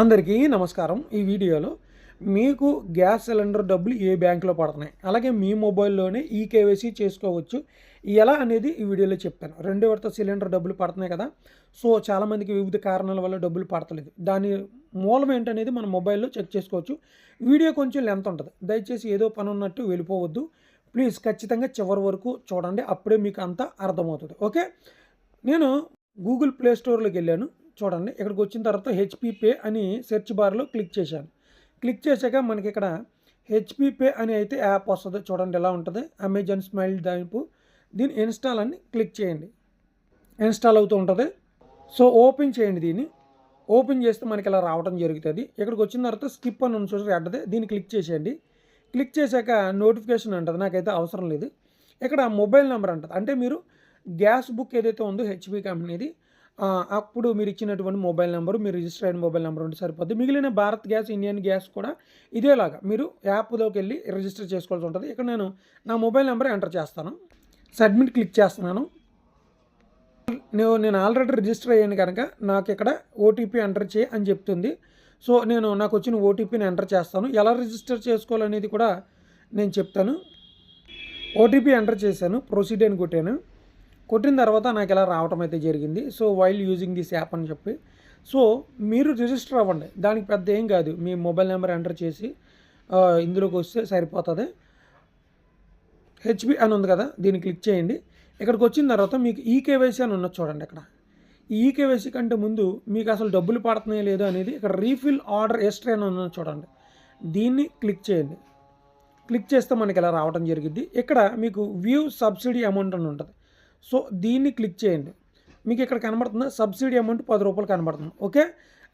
అందరికీ నమస్కారం. ఈ వీడియోలో మీకు గ్యాస్ సిలిండర్ డబ్బులు ఏ బ్యాంకులో పడుతున్నాయి? అలాగే మీ మొబైల్లోనే ఈ కేవైసీ చేసుకోవచ్చు. ఎలా అనేది ఈ వీడియోలో చెప్తాను రెండో విడత సిలిండర్ డబ్బులు పడుతున్నాయి కదా. సో చాలామందికి వివిధ కారణాల వల్ల డబ్బులు పడతలేదు. దాని మూలం ఏంటనేది మన మొబైల్లో చెక్ చేసుకోవచ్చు. వీడియో కొంచెం లెంత్ ఉంటుంది. దయచేసి ఏదో పని ఉన్నట్టు వెళ్ళిపోవద్దు. ప్లీజ్ ఖచ్చితంగా చివరి వరకు చూడండి. అప్పుడే మీకు అంతా అర్థమవుతుంది. ఓకే? నేను గూగుల్ ప్లే స్టోర్లోకి వెళ్ళాను. చూడండి ఇక్కడికి వచ్చిన తర్వాత హెచ్పి పే అని సెర్చ్ బార్లో క్లిక్ చేశాను. క్లిక్ చేశాక మనకి ఇక్కడ హెచ్పి పే అని అయితే యాప్ వస్తుంది. చూడండి ఎలా ఉంటుంది. అమెజాన్ స్మైల్ దానిపు దీన్ని ఇన్స్టాల్ అని క్లిక్ చేయండి. ఇన్స్టాల్ అవుతూ ఉంటుంది. సో ఓపెన్ చేయండి దీన్ని. ఓపెన్ చేస్తే మనకి ఇలా రావడం జరుగుతుంది. ఇక్కడికి వచ్చిన తర్వాత స్కిప్ అని చూసి రెడ్డది దీన్ని క్లిక్ చేసేయండి. క్లిక్ చేశాక నోటిఫికేషన్ అంటుంది. నాకైతే అవసరం లేదు. ఇక్కడ మొబైల్ నెంబర్ అంటుంది. అంటే మీరు గ్యాస్ బుక్ ఏదైతే ఉందో హెచ్పి కంపెనీది అప్పుడు మీరు ఇచ్చినటువంటి మొబైల్ నెంబరు మీరు రిజిస్టర్ అయిన మొబైల్ నెంబర్ ఉంటే సరిపోద్ది. మిగిలిన భారత్ గ్యాస్ ఇండియన్ గ్యాస్ కూడా ఇదేలాగా. మీరు యాప్లోకి వెళ్ళి రిజిస్టర్ చేసుకోవాల్సి ఉంటుంది. ఇక్కడ నేను నా మొబైల్ నెంబర్ ఎంటర్ చేస్తాను. సబ్మిట్ క్లిక్ చేస్తున్నాను. నేను నేను ఆల్రెడీ రిజిస్టర్ అయ్యాను కనుక నాకు ఇక్కడ ఓటీపీ ఎంటర్ చేయి అని చెప్తుంది. సో నేను నాకు వచ్చిన ఓటీపీని ఎంటర్ చేస్తాను. ఎలా రిజిస్టర్ చేసుకోవాలనేది కూడా నేను చెప్తాను. ఓటీపీ ఎంటర్ చేశాను. ప్రొసీడ్ అని కొట్టాను. కొట్టిన తర్వాత నాకు ఇలా రావటం అయితే జరిగింది. So while using this app అని చెప్పి. సో మీరు రిజిస్టర్ అవ్వండి. దానికి పెద్ద ఏం కాదు. మీ మొబైల్ నెంబర్ ఎంటర్ చేసి ఇందులోకి వస్తే సరిపోతుంది. హెచ్బి అని ఉంది కదా దీన్ని క్లిక్ చేయండి. ఇక్కడికి వచ్చిన తర్వాత మీకు ఈకేవైసీ అని ఉన్నది చూడండి ఇక్కడ ఈ ఈకేవైసీ కంటే ముందు మీకు అసలు డబ్బులు పడుతున్నాయో లేదో అనేది ఇక్కడ రీఫిల్ ఆర్డర్ ఎస్ట్రీ అని ఉన్నది చూడండి. దీన్ని క్లిక్ చేయండి. క్లిక్ చేస్తే మనకి ఇలా రావడం జరిగింది. ఇక్కడ మీకు వ్యూ సబ్సిడీ అమౌంట్ అని ఉంటుంది. సో దీన్ని క్లిక్ చేయండి. మీకు ఇక్కడ కనబడుతుంది సబ్సిడీ అమౌంట్ పది రూపాయలు కనబడుతుంది. ఓకే?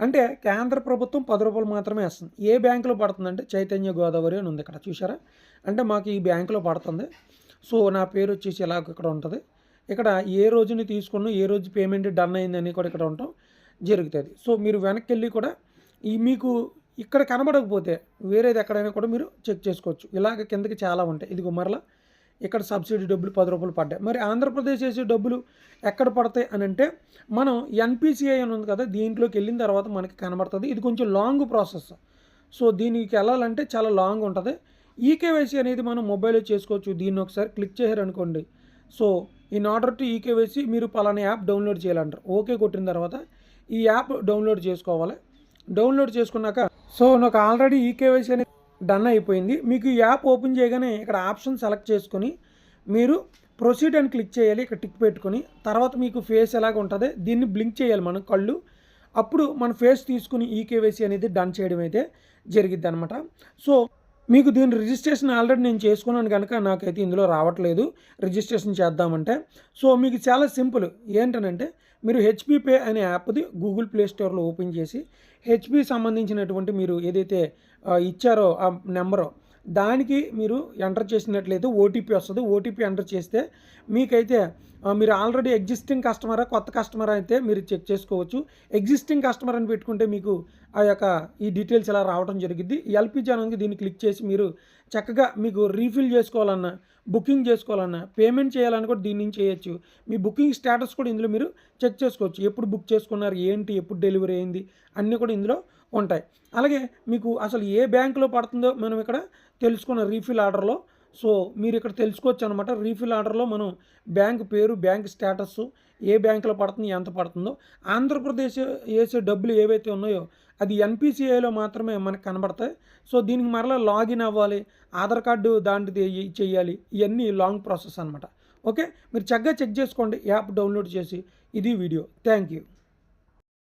అంటే కేంద్ర ప్రభుత్వం పది రూపాయలు మాత్రమే వేస్తుంది. ఏ బ్యాంకులో పడుతుందంటే చైతన్య గోదావరి అని ఉంది ఇక్కడ చూసారా అంటే మాకు ఈ బ్యాంకులో పడుతుంది. సో నా పేరు వచ్చేసి ఇలా ఇక్కడ ఉంటుంది. ఇక్కడ ఏ రోజుని తీసుకున్నా ఏ రోజు పేమెంట్ డన్ అయిందని కూడా ఇక్కడ ఉండటం జరుగుతుంది. సో మీరు వెనక్కి వెళ్ళి కూడా ఈ మీకు ఇక్కడ కనబడకపోతే వేరేది ఎక్కడైనా కూడా మీరు చెక్ చేసుకోవచ్చు. ఇలాగ కిందకి చాలా ఉంటాయి. ఇదిగో మరలా ఇక్కడ సబ్సిడీ డబ్బులు పది రూపాయలు పడ్డాయి. మరి ఆంధ్రప్రదేశ్ వేసే డబ్బులు ఎక్కడ పడతాయి అని అంటే మనం ఎన్పిసిఐ అని ఉంది కదా దీంట్లోకి వెళ్ళిన తర్వాత మనకి కనబడుతుంది. ఇది కొంచెం లాంగ్ ప్రాసెస్ సో దీనికి వెళ్ళాలంటే చాలా లాంగ్ ఉంటుంది. ఈకేవైసీ అనేది మనం మొబైల్లో చేసుకోవచ్చు. దీన్ని ఒకసారి క్లిక్ చేశారనుకోండి so in order to eKYC మీరు పలానా యాప్ డౌన్లోడ్ చేయాలంటారు. ఓకే కొట్టిన తర్వాత ఈ యాప్ డౌన్లోడ్ చేసుకోవాలి. డౌన్లోడ్ చేసుకున్నాక సో నాకు ఆల్రెడీ ఈకేవైసీ అనేది డన్ అయిపోయింది. మీకు ఈ యాప్ ఓపెన్ చేయగానే ఇక్కడ ఆప్షన్ సెలెక్ట్ చేసుకొని మీరు ప్రొసీడ్ అని క్లిక్ చేయాలి. ఇక్కడ టిక్ పెట్టుకొని తర్వాత మీకు ఫేస్ ఎలాగ ఉంటుంది దీన్ని బ్లింక్ చేయాలి మనం కళ్ళు. అప్పుడు మన ఫేస్ తీసుకుని ఈ కేవైసీ అనేది డన్ చేయడం అయితే జరిగిద్ది అనమాట సో మీకు దీని రిజిస్ట్రేషన్ ఆల్రెడీ నేను చేసుకున్నాను కనుక నాకైతే ఇందులో రావట్లేదు. రిజిస్ట్రేషన్ చేద్దామంటే. సో మీకు చాలా సింపుల్. ఏంటనంటే మీరు హెచ్పి పే అనే యాప్ది గూగుల్ ప్లే స్టోర్లో ఓపెన్ చేసి హెచ్పి సంబంధించినటువంటి మీరు ఏదైతే ఇచ్చారో ఆ నెంబరో దానికి మీరు ఎంటర్ చేసినట్లయితే ఓటీపీ వస్తుంది. ఓటీపీ ఎంటర్ చేస్తే మీకైతే మీరు ఆల్రెడీ ఎగ్జిస్టింగ్ కస్టమరా కొత్త కస్టమర్ అయితే మీరు చెక్ చేసుకోవచ్చు. ఎగ్జిస్టింగ్ కస్టమర్ అని పెట్టుకుంటే మీకు ఆ యొక్క ఈ డీటెయిల్స్ ఇలా రావడం జరిగింది ఎల్పిజి అనేది దీన్ని క్లిక్ చేసి మీరు చక్కగా మీకు రీఫిల్ చేసుకోవాలన్నా బుకింగ్ చేసుకోవాలన్నా పేమెంట్ చేయాలని కూడా దీని నుంచి చేయొచ్చు. మీ బుకింగ్ స్టేటస్ కూడా ఇందులో మీరు చెక్ చేసుకోవచ్చు. ఎప్పుడు బుక్ చేసుకున్నారు ఏంటి ఎప్పుడు డెలివరీ అయింది అన్నీ కూడా ఇందులో ఉంటాయి. అలాగే మీకు అసలు ఏ బ్యాంకులో పడుతుందో మనం ఇక్కడ తెలుసుకున్న రీఫిల్ ఆర్డర్లో. సో మీరు ఇక్కడ తెలుసుకోవచ్చు అనమాట రీఫిల్ ఆర్డర్లో మనం బ్యాంక్ పేరు బ్యాంక్ స్టేటస్ ఏ బ్యాంకులో పడుతుంది ఎంత పడుతుందో. ఆంధ్రప్రదేశ్ వేసే డబ్బులు ఏవైతే ఉన్నాయో అది ఎన్పిసిఐలో మాత్రమే మనకు కనబడతాయి. సో దీనికి మరలా లాగిన్ అవ్వాలి ఆధార్ కార్డు దాంట్లో చేయాలి ఇవన్నీ లాంగ్ ప్రాసెస్ అనమాట. ఓకే? మీరు చక్కగా చెక్ చేసుకోండి యాప్ డౌన్లోడ్ చేసి ఇది వీడియో. Thank you.